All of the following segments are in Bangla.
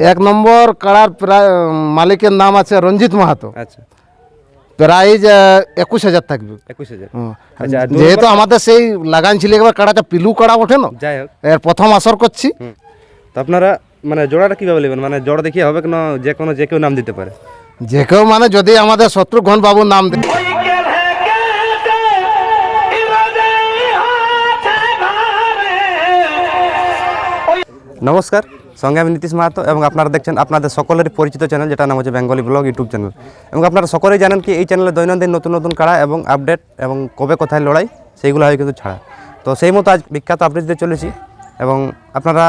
এক নম্বর কাড়ার প্রায় মালিকের নাম আছে রঞ্জিত মাহাতো। আচ্ছা। প্রাইজ একুশ হাজার থাকবে। একুশ হাজার। আচ্ছা যেহেতু আমাদের সেই লাগান ছিল একবার কাড়াটা পিলু কাড়া ওঠে না? যাই হোক। এর প্রথম আসর করছি। তো আপনারা মানে জোড়াটা কীভাবে নেবেন? মানে জোড়া দেখিয়ে হবে কেন যে কোনো যে কেউ নাম দিতে পারে? যে কেউ মানে যদি আমাদের শত্রুঘ্ন বাবুর নাম দেয়। নমস্কার। সঙ্গে আমি নীতিশ মাহাতো এবং আপনারা দেখছেন আপনাদের সকলের পরিচিত চ্যানেল যেটা নাম হচ্ছে বেঙ্গলি ব্লগ ইউটিউব চ্যানেল। এবং আপনারা সকলেই জানেন কি এই চ্যানেলে দৈনন্দিন নতুন নতুন কাড়া এবং আপডেট এবং কবে কোথায় লড়াই, সেইগুলো হয় কিন্তু ছাড়া। তো সেই মতো আজ বিখ্যাত আপডেট দিতে চলেছি এবং আপনারা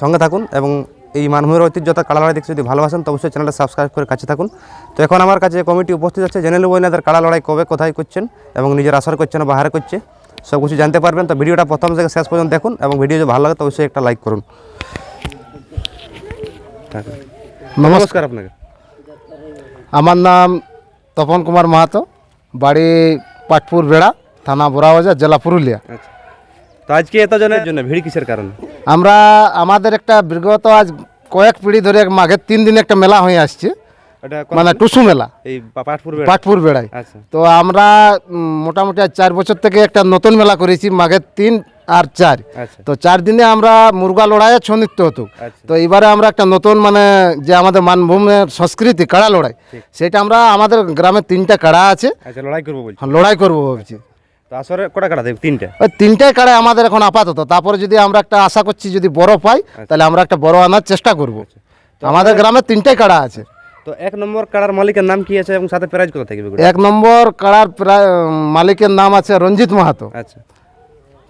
সঙ্গে থাকুন এবং এই মানভূমির ঐতিহ্যতা কাড়া লড়াই দেখতে যদি ভালোবাসেন, তো অবশ্যই চ্যানেলটা সাবস্ক্রাইব করে কাছে থাকুন। তো এখন আমার কাছে কমিটি উপস্থিত আছে, জেনে নেব এনাদের কাড়া লড়াই কবে, কোথায় করছেন এবং নিজের আসর করছেন বা হারে করছে। সব কিছু জানতে পারবেন। তো ভিডিওটা প্রথম থেকে শেষ পর্যন্ত দেখুন এবং ভিডিও যদি ভালো লাগে, তো অবশ্যই একটা লাইক করুন। নমস্কার। আপনাকে। আমার নাম তপন কুমার মাহাতো বাড়ি পাটপুর বেড়া থানা বোরাবাজার জেলা পুরুলিয়া। আচ্ছা। তো আজকে এতজনের জন্য ভিড় কিসের কারণে? আমরা আমাদের একটা বিগত আজ কয়েক পিঢ়ি ধরে এক মাঘের তিন দিন একটা মেলা হয়ে আসছে। মানে টুসু মেলা। এই পাটপুর বেড়ায় আচ্ছা। তো আমরা মোটামুটি চার বছর থেকে একটা নতুন মেলা করেছি। মাঘের তিন আর চার। আচ্ছা। তো চার দিনে আমরা মুরগা লড়াইয়ে ছন্দিত্ব হতো। আচ্ছা। তো এবারে আমরা একটা নতুন মানে যে আমাদের মানভূমের সংস্কৃতি কাড়া লড়াই সেটা আমরা আমাদের গ্রামে তিনটা কাড়া আছে। আচ্ছা লড়াই করব হ্যাঁ, লড়াই করব ভাবছি। তো আসরে কটা কাটা দেবে? তিনটা? ওই তিনটাই কাড়াই আমাদের এখন আপাতত। তারপরে যদি আমরা একটা আশা করছি যদি বড় পাই তাহলে আমরা একটা বড় আনার চেষ্টা করব। আমাদের গ্রামে তিনটাই কাড়া আছে। তো এক নম্বর কাড়ার মালিকের নাম কি আছে এবং সাথে প্রাইজ কত থাকবে এক নম্বর কাড়ার মালিকের নাম আছে রঞ্জিত মাহাতো। আচ্ছা।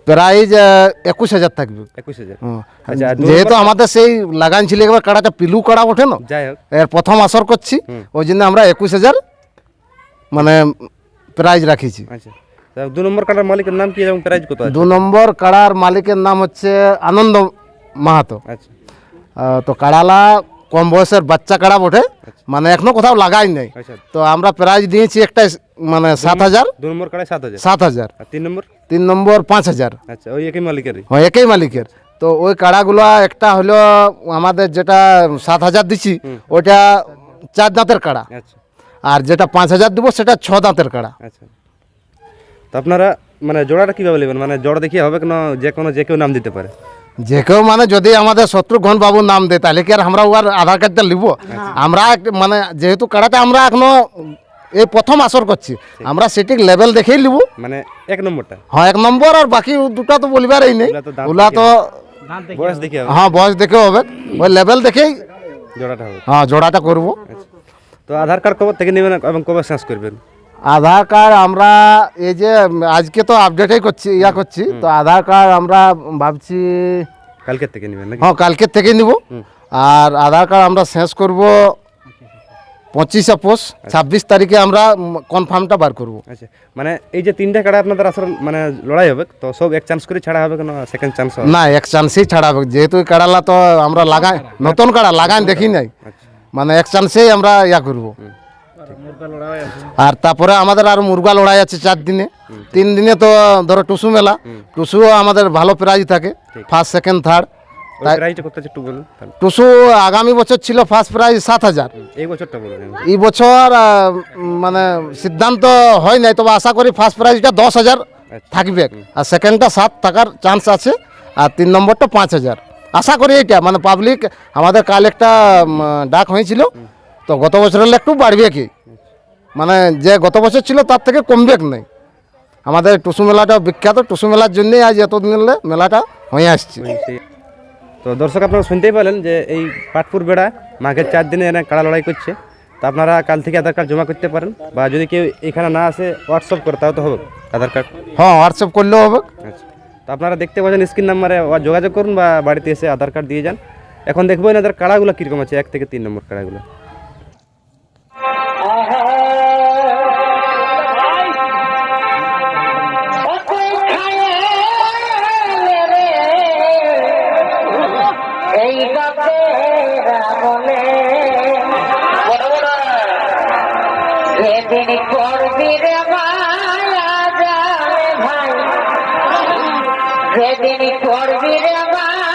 প্রাইজ একুশ হাজার থাকবে। একুশ হাজার। আচ্ছা যেহেতু আমাদের সেই লাগান ছিল একবার কাড়াটা পিলু কাড়া ওঠে না? যাই হোক। এর প্রথম আসর করছি ওই জন্য আমরা একুশ হাজার মানে প্রাইজ রাখিছি। আচ্ছা। দু নম্বর কাড়ার মালিকের নাম কি এবং প্রাইজ কত দু নম্বর কাড়ার মালিকের নাম হচ্ছে আনন্দ মাহাতো। আচ্ছা। তো কাড়ালা কম বয়সের বাচ্চা কাড়া বটে। মানে এখনও কোথাও লাগাই নাই। আচ্ছা। তো আমরা প্রাইজ দিয়েছি একটা মানে সাত হাজার। দু নম্বর কাড়ায় সাত হাজার। সাত হাজার। তিন নম্বর? তিন নম্বর পাঁচ হাজার। আচ্ছা ওই একই মালিকেরই? হ্যাঁ একই মালিকের। তো ওই কাড়াগুলো একটা হলো আমাদের যেটা সাত হাজার দিচ্ছি ওইটা চার দাঁতের কাড়া। আচ্ছা। আর যেটা পাঁচ হাজার দেবো সেটা ছ দাঁতের কাড়া। আচ্ছা। তো আপনারা মানে জোড়াটা কীভাবে নেবেন? মানে জোড়া দেখিয়ে হবে কেন যে কোনো যে কেউ নাম দিতে পারে। যে কেউ মানে যদি আমাদের শত্রুঘ্ন বাবুর নাম দেয় তাহলে কি আর আমরা ওর আধার কার্ডটা নিব আমরা মানে যেহেতু কাড়াটা আমরা এখনও এই প্রথম আসর করছি আমরা সেটি লেভেল দেখেই নিব মানে এক নম্বরটা? হ্যাঁ এক নম্বর আর বাকি দুটো তো বলিবার এই নেই। ওগুলা তো হ্যাঁ বয়স দেখে হবে। ওই লেভেল দেখেই জোড়াটা হবে। হ্যাঁ জোড়াটা করব। আচ্ছা। তো আধার কার্ড কবে থেকে নেবেন এবং কবে শেষ করবেন? আধার কার্ড আমরা এই যে আজকে তো আপডেটই করছি ইয়া করছি। তো আধার কার্ড আমরা ভাবছি কালকের থেকে নেবেন হ্যাঁ কালকের থেকেই নিব। আর আধার কার্ড আমরা শেষ করব পঁচিশে পোষ ছাব্বিশ তারিখে আমরা কনফার্মটা বার করব। আচ্ছা মানে এই যে তিনটা কাড়া আপনাদের আসলে মানে লড়াই হবে তো সব এক চান্স করে ছাড়া হবে কেন সেকেন্ড চান্স হবে? না এক চান্সেই ছাড়া হবে। যেহেতু কাড়ালা তো আমরা লাগাই নতুন কাড়া লাগাই দেখি নাই। আচ্ছা। মানে এক চান্সেই আমরা ইয়া করব। আর তারপরে আমাদের আর মুরগা লড়াই আছে চার দিনে। তিন দিনে তো ধরো টুসু মেলা। টুসুও আমাদের ভালো প্রাইজ থাকে ফার্স্ট সেকেন্ড থার্ড। টুসু আগামী বছর ছিল ফার্স্ট প্রাইজ সাত হাজার। এই বছর মানে সিদ্ধান্ত হয় নাই তবে আশা করি ফার্স্ট প্রাইজটা দশ হাজার থাকবে। আর সেকেন্ডটা সাত থাকার চান্স আছে আর তিন নম্বরটা পাঁচ হাজার। আশা করি এইটা মানে পাবলিক আমাদের কাল একটা ডাক হয়েছিল। তো গত বছরের একটু বাড়বে কি? মানে যে গত বছর ছিল তার থেকে কমবে নাই। আমাদের টুসু মেলাটা বিখ্যাত। টুসু মেলার জন্যই আজ এতদিন মেলাটা হয়ে আসছে। তো দর্শক আপনারা শুনতেই পেলেন যে এই পাটপুর বেড়া মাঘের চার দিনে এনে কাড়া লড়াই করছে। তো আপনারা কাল থেকে আধার কার্ড জমা করতে পারেন বা যদি কেউ এখানে না আসে হোয়াটসঅ্যাপ করে তাও তো হবে আধার কার্ড। হ্যাঁ হোয়াটসঅ্যাপ করলেও হবে। আচ্ছা। তো আপনারা দেখতে পাচ্ছেন স্ক্রিন নাম্বারে যোগাযোগ করুন বা বাড়িতে এসে আধার কার্ড দিয়ে যান। এখন দেখব এনাদের কাড়াগুলো কীরকম আছে এক থেকে তিন নম্বর কাড়াগুলো। যেদিন করবি রে মায়া যাবে ভাই। সেদিন করবি রে মায়া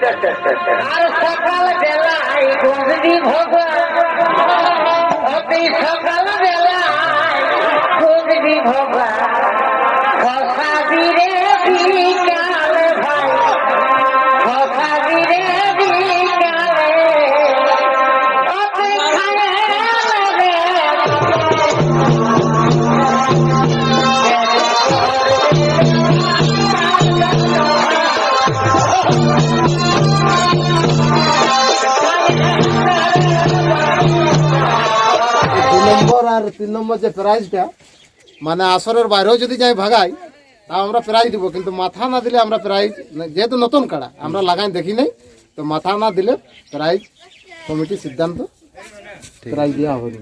আর সকাল বেলায় ঘুরবি ভগবান সকাল বেলায় ঘুরবি ভগবান ফসাবিরে তিন নম্বর যে প্রাইজটা মানে আসরের বাইরেও যদি যাই ভাগাই তা আমরা প্রাইজ দিব। কিন্তু মাথা না দিলে আমরা প্রাইজ যেহেতু নতুন কাড়া আমরা লাগাই দেখি নাই তো মাথা না দিলে প্রাইজ কমিটি সিদ্ধান্ত প্রাইজ দেওয়া হবে।